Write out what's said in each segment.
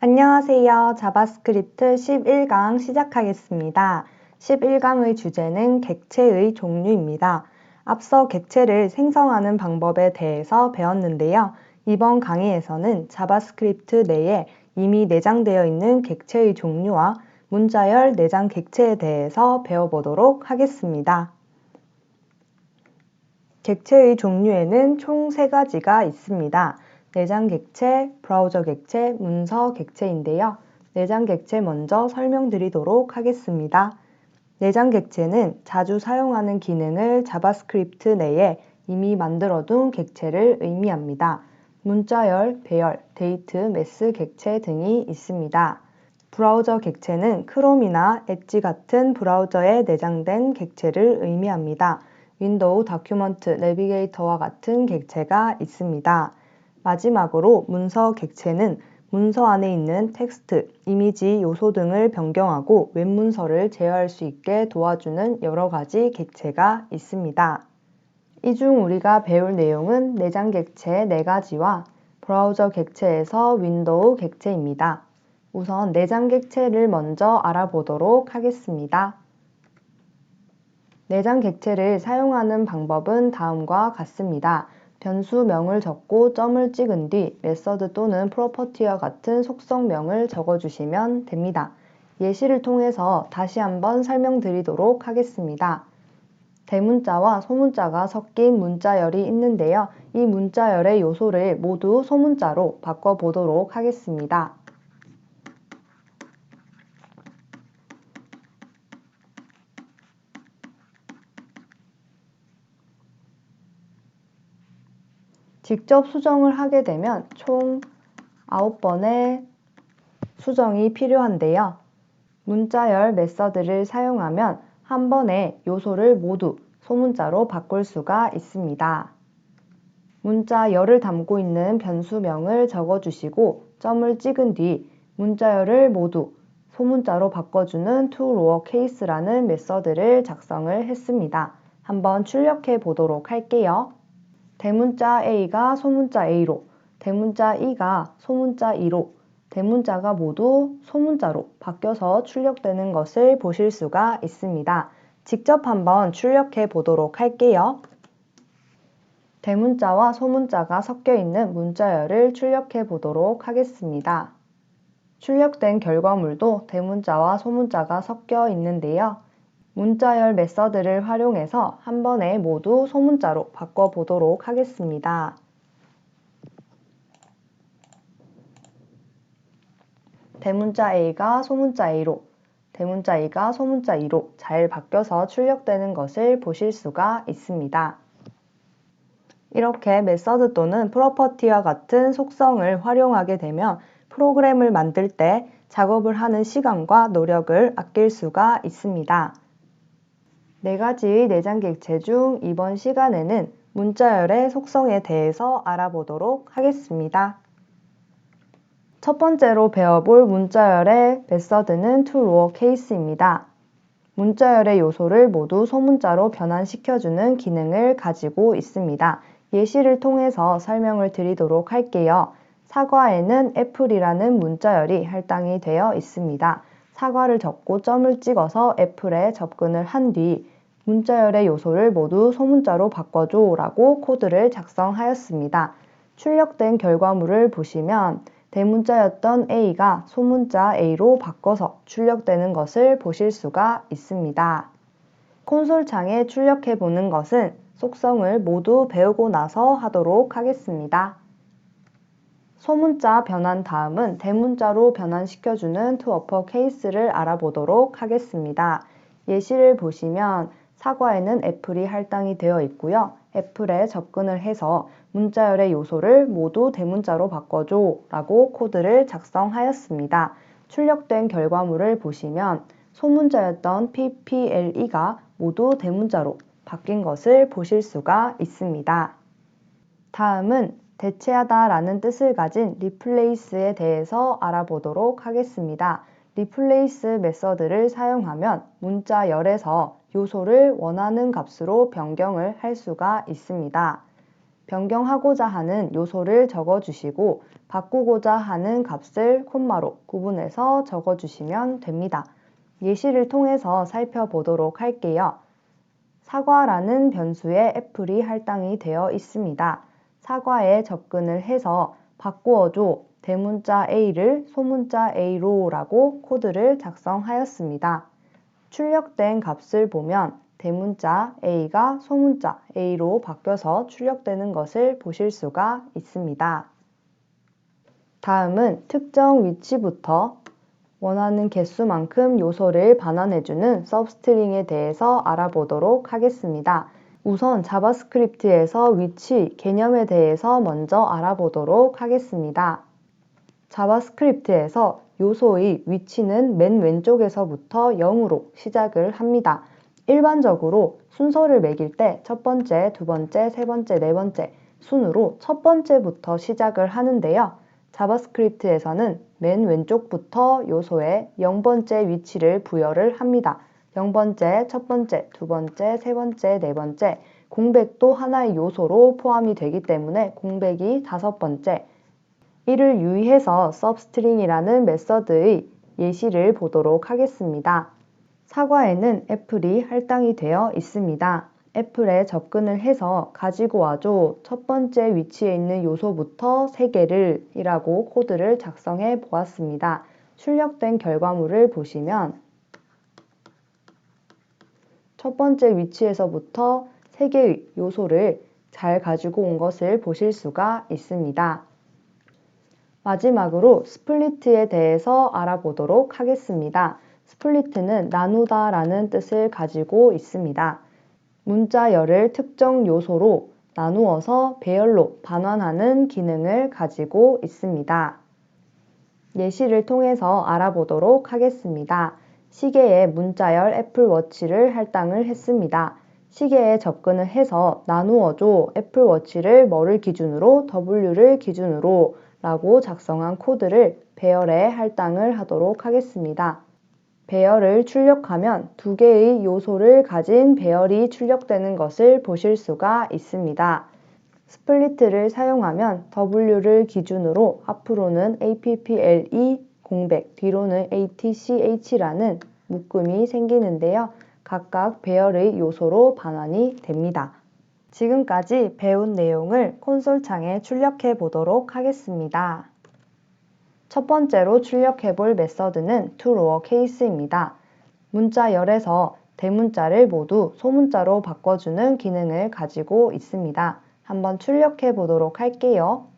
안녕하세요. 자바스크립트 11강 시작하겠습니다. 11강의 주제는 객체의 종류입니다. 앞서 객체를 생성하는 방법에 대해서 배웠는데요. 이번 강의에서는 자바스크립트 내에 이미 내장되어 있는 객체의 종류와 문자열 내장 객체에 대해서 배워보도록 하겠습니다. 객체의 종류에는 총세 가지가 있습니다. 내장 객체, 브라우저 객체, 문서 객체인데요. 내장 객체 먼저 설명드리도록 하겠습니다. 내장 객체는 자주 사용하는 기능을 자바스크립트 내에 이미 만들어둔 객체를 의미합니다. 문자열, 배열, 데이트, 매스 객체 등이 있습니다. 브라우저 객체는 크롬이나 엣지 같은 브라우저에 내장된 객체를 의미합니다. 윈도우 다큐먼트 내비게이터와 같은 객체가 있습니다. 마지막으로 문서 객체는 문서 안에 있는 텍스트, 이미지, 요소 등을 변경하고 웹문서를 제어할 수 있게 도와주는 여러 가지 객체가 있습니다. 이 중 우리가 배울 내용은 내장 객체 4가지와 브라우저 객체에서 윈도우 객체입니다. 우선 내장 객체를 먼저 알아보도록 하겠습니다. 내장 객체를 사용하는 방법은 다음과 같습니다. 변수명을 적고 점을 찍은 뒤 메서드 또는 프로퍼티와 같은 속성명을 적어주시면 됩니다. 예시를 통해서 다시 한번 설명드리도록 하겠습니다. 대문자와 소문자가 섞인 문자열이 있는데요. 이 문자열의 요소를 모두 소문자로 바꿔보도록 하겠습니다. 직접 수정을 하게 되면 총 9번의 수정이 필요한데요. 문자열 메서드를 사용하면 한 번에 요소를 모두 소문자로 바꿀 수가 있습니다. 문자열을 담고 있는 변수명을 적어주시고 점을 찍은 뒤 문자열을 모두 소문자로 바꿔주는 toLowerCase라는 메서드를 작성을 했습니다. 한번 출력해 보도록 할게요. 대문자 A가 소문자 A로, 대문자 E가 소문자 E로, 대문자가 모두 소문자로 바뀌어서 출력되는 것을 보실 수가 있습니다. 직접 한번 출력해 보도록 할게요. 대문자와 소문자가 섞여 있는 문자열을 출력해 보도록 하겠습니다. 출력된 결과물도 대문자와 소문자가 섞여 있는데요. 문자열 메서드를 활용해서 한 번에 모두 소문자로 바꿔보도록 하겠습니다. 대문자 A가 소문자 A로, 대문자 E가 소문자 E로 잘 바뀌어서 출력되는 것을 보실 수가 있습니다. 이렇게 메서드 또는 프로퍼티와 같은 속성을 활용하게 되면 프로그램을 만들 때 작업을 하는 시간과 노력을 아낄 수가 있습니다. 네 가지의 내장 객체 중 이번 시간에는 문자열의 속성에 대해서 알아보도록 하겠습니다. 첫 번째로 배워볼 문자열의 메서드는 toLowerCase입니다. 문자열의 요소를 모두 소문자로 변환시켜주는 기능을 가지고 있습니다. 예시를 통해서 설명을 드리도록 할게요. 사과에는 애플이라는 문자열이 할당이 되어 있습니다. 사과를 적고 점을 찍어서 애플에 접근을 한 뒤 문자열의 요소를 모두 소문자로 바꿔줘 라고 코드를 작성하였습니다. 출력된 결과물을 보시면 대문자였던 A가 소문자 A로 바꿔서 출력되는 것을 보실 수가 있습니다. 콘솔 창에 출력해 보는 것은 속성을 모두 배우고 나서 하도록 하겠습니다. 소문자 변환 다음은 대문자로 변환시켜주는 투어퍼 케이스를 알아보도록 하겠습니다. 예시를 보시면 사과에는 애플이 할당이 되어 있고요. 애플에 접근을 해서 문자열의 요소를 모두 대문자로 바꿔줘 라고 코드를 작성하였습니다. 출력된 결과물을 보시면 소문자였던 PPLE가 모두 대문자로 바뀐 것을 보실 수가 있습니다. 다음은 대체하다 라는 뜻을 가진 replace에 대해서 알아보도록 하겠습니다. replace 메서드를 사용하면 문자 열에서 요소를 원하는 값으로 변경을 할 수가 있습니다. 변경하고자 하는 요소를 적어주시고 바꾸고자 하는 값을 콤마로 구분해서 적어주시면 됩니다. 예시를 통해서 살펴보도록 할게요. 사과라는 변수에 애플이 할당이 되어 있습니다. 사과에 접근을 해서 바꾸어줘 대문자 A를 소문자 A로 라고 코드를 작성하였습니다. 출력된 값을 보면 대문자 A가 소문자 A로 바뀌어서 출력되는 것을 보실 수가 있습니다. 다음은 특정 위치부터 원하는 개수만큼 요소를 반환해주는 서브스트링에 대해서 알아보도록 하겠습니다. 우선 자바스크립트에서 위치 개념에 대해서 먼저 알아보도록 하겠습니다. 자바스크립트에서 요소의 위치는 맨 왼쪽에서부터 0으로 시작을 합니다. 일반적으로 순서를 매길 때 첫 번째, 두 번째, 세 번째, 네 번째 순으로 첫 번째부터 시작을 하는데요. 자바스크립트에서는 맨 왼쪽부터 요소에 0번째 위치를 부여를 합니다. 0번째, 첫 번째, 두 번째, 세 번째, 네 번째, 공백도 하나의 요소로 포함이 되기 때문에 공백이 다섯 번째. 이를 유의해서 substring이라는 메서드의 예시를 보도록 하겠습니다. 사과에는 애플이 할당이 되어 있습니다. 애플에 접근을 해서 가지고 와줘 첫 번째 위치에 있는 요소부터 3개를 이라고 코드를 작성해 보았습니다. 출력된 결과물을 보시면 첫 번째 위치에서부터 3개의 요소를 잘 가지고 온 것을 보실 수가 있습니다. 마지막으로 스플리트에 대해서 알아보도록 하겠습니다. 스플리트는 나누다 라는 뜻을 가지고 있습니다. 문자열을 특정 요소로 나누어서 배열로 반환하는 기능을 가지고 있습니다. 예시를 통해서 알아보도록 하겠습니다. 시계에 문자열 애플워치를 할당을 했습니다. 시계에 접근을 해서 나누어줘 애플워치를 뭐를 기준으로 W를 기준으로 라고 작성한 코드를 배열에 할당을 하도록 하겠습니다. 배열을 출력하면 두 개의 요소를 가진 배열이 출력되는 것을 보실 수가 있습니다. 스플리트를 사용하면 W를 기준으로 앞으로는 APPLE 공백, 뒤로는 ATCH라는 묶음이 생기는데요. 각각 배열의 요소로 반환이 됩니다. 지금까지 배운 내용을 콘솔 창에 출력해 보도록 하겠습니다. 첫 번째로 출력해 볼 메서드는 toLowerCase입니다. 문자열에서 대문자를 모두 소문자로 바꿔주는 기능을 가지고 있습니다. 한번 출력해 보도록 할게요.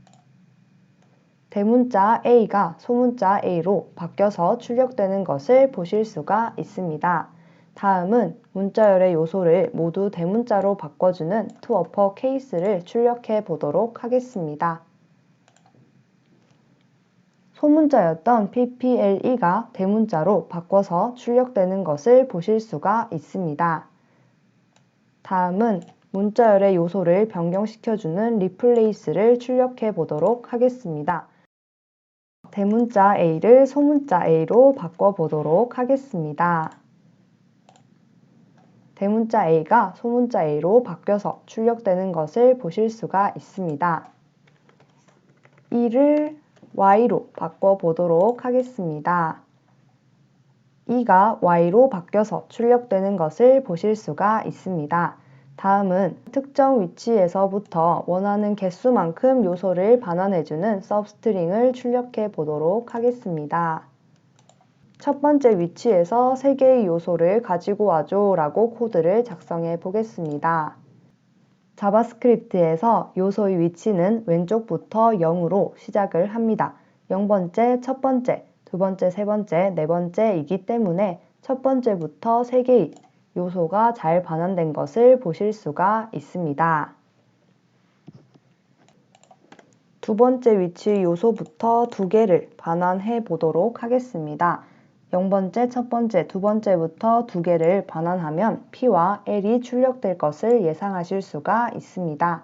대문자 A가 소문자 A로 바뀌어서 출력되는 것을 보실 수가 있습니다. 다음은 문자열의 요소를 모두 대문자로 바꿔주는 toUpperCase를 출력해 보도록 하겠습니다. 소문자였던 PPLE가 대문자로 바꿔서 출력되는 것을 보실 수가 있습니다. 다음은 문자열의 요소를 변경시켜주는 replace를 출력해 보도록 하겠습니다. 대문자 A를 소문자 A로 바꿔보도록 하겠습니다. 대문자 A가 소문자 A로 바뀌어서 출력되는 것을 보실 수가 있습니다. 이를 y로 바꿔보도록 하겠습니다. 이가 y로 바뀌어서 출력되는 것을 보실 수가 있습니다. 다음은 특정 위치에서부터 원하는 개수만큼 요소를 반환해주는 서브스트링을 출력해 보도록 하겠습니다. 첫 번째 위치에서 3개의 요소를 가지고 와줘 라고 코드를 작성해 보겠습니다. 자바스크립트에서 요소의 위치는 왼쪽부터 0으로 시작을 합니다. 0번째, 첫 번째, 두 번째, 세 번째, 네 번째이기 때문에 첫 번째부터 3개의 요소가 잘 반환된 것을 보실 수가 있습니다. 두 번째 위치 요소부터 두 개를 반환해 보도록 하겠습니다. 0번째, 첫 번째, 두 번째부터 두 개를 반환하면 P와 L이 출력될 것을 예상하실 수가 있습니다.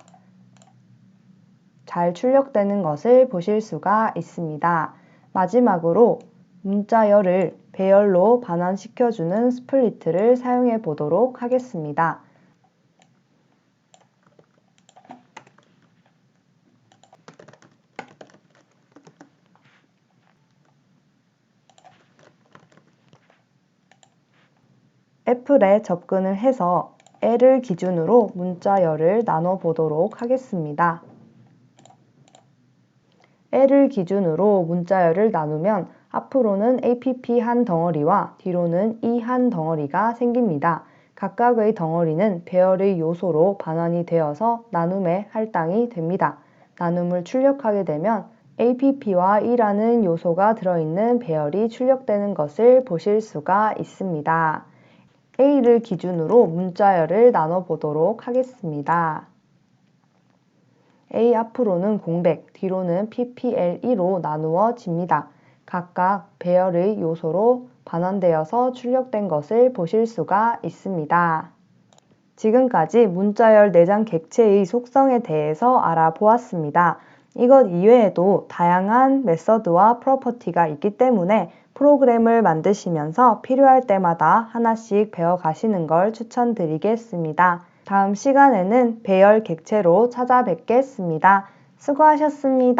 잘 출력되는 것을 보실 수가 있습니다. 마지막으로 문자열을 배열로 반환시켜주는 스플리트를 사용해 보도록 하겠습니다. 애플에 접근을 해서 L을 기준으로 문자열을 나눠 보도록 하겠습니다. L을 기준으로 문자열을 나누면 앞으로는 APP 한 덩어리와 뒤로는 E 한 덩어리가 생깁니다. 각각의 덩어리는 배열의 요소로 반환이 되어서 나눔의 할당이 됩니다. 나눔을 출력하게 되면 APP와 E라는 요소가 들어있는 배열이 출력되는 것을 보실 수가 있습니다. A를 기준으로 문자열을 나눠 보도록 하겠습니다. A 앞으로는 공백, 뒤로는 PPL2로 나누어집니다. 각각 배열의 요소로 반환되어서 출력된 것을 보실 수가 있습니다. 지금까지 문자열 내장 객체의 속성에 대해서 알아보았습니다. 이것 이외에도 다양한 메서드와 프로퍼티가 있기 때문에 프로그램을 만드시면서 필요할 때마다 하나씩 배워가시는 걸 추천드리겠습니다. 다음 시간에는 배열 객체로 찾아뵙겠습니다. 수고하셨습니다.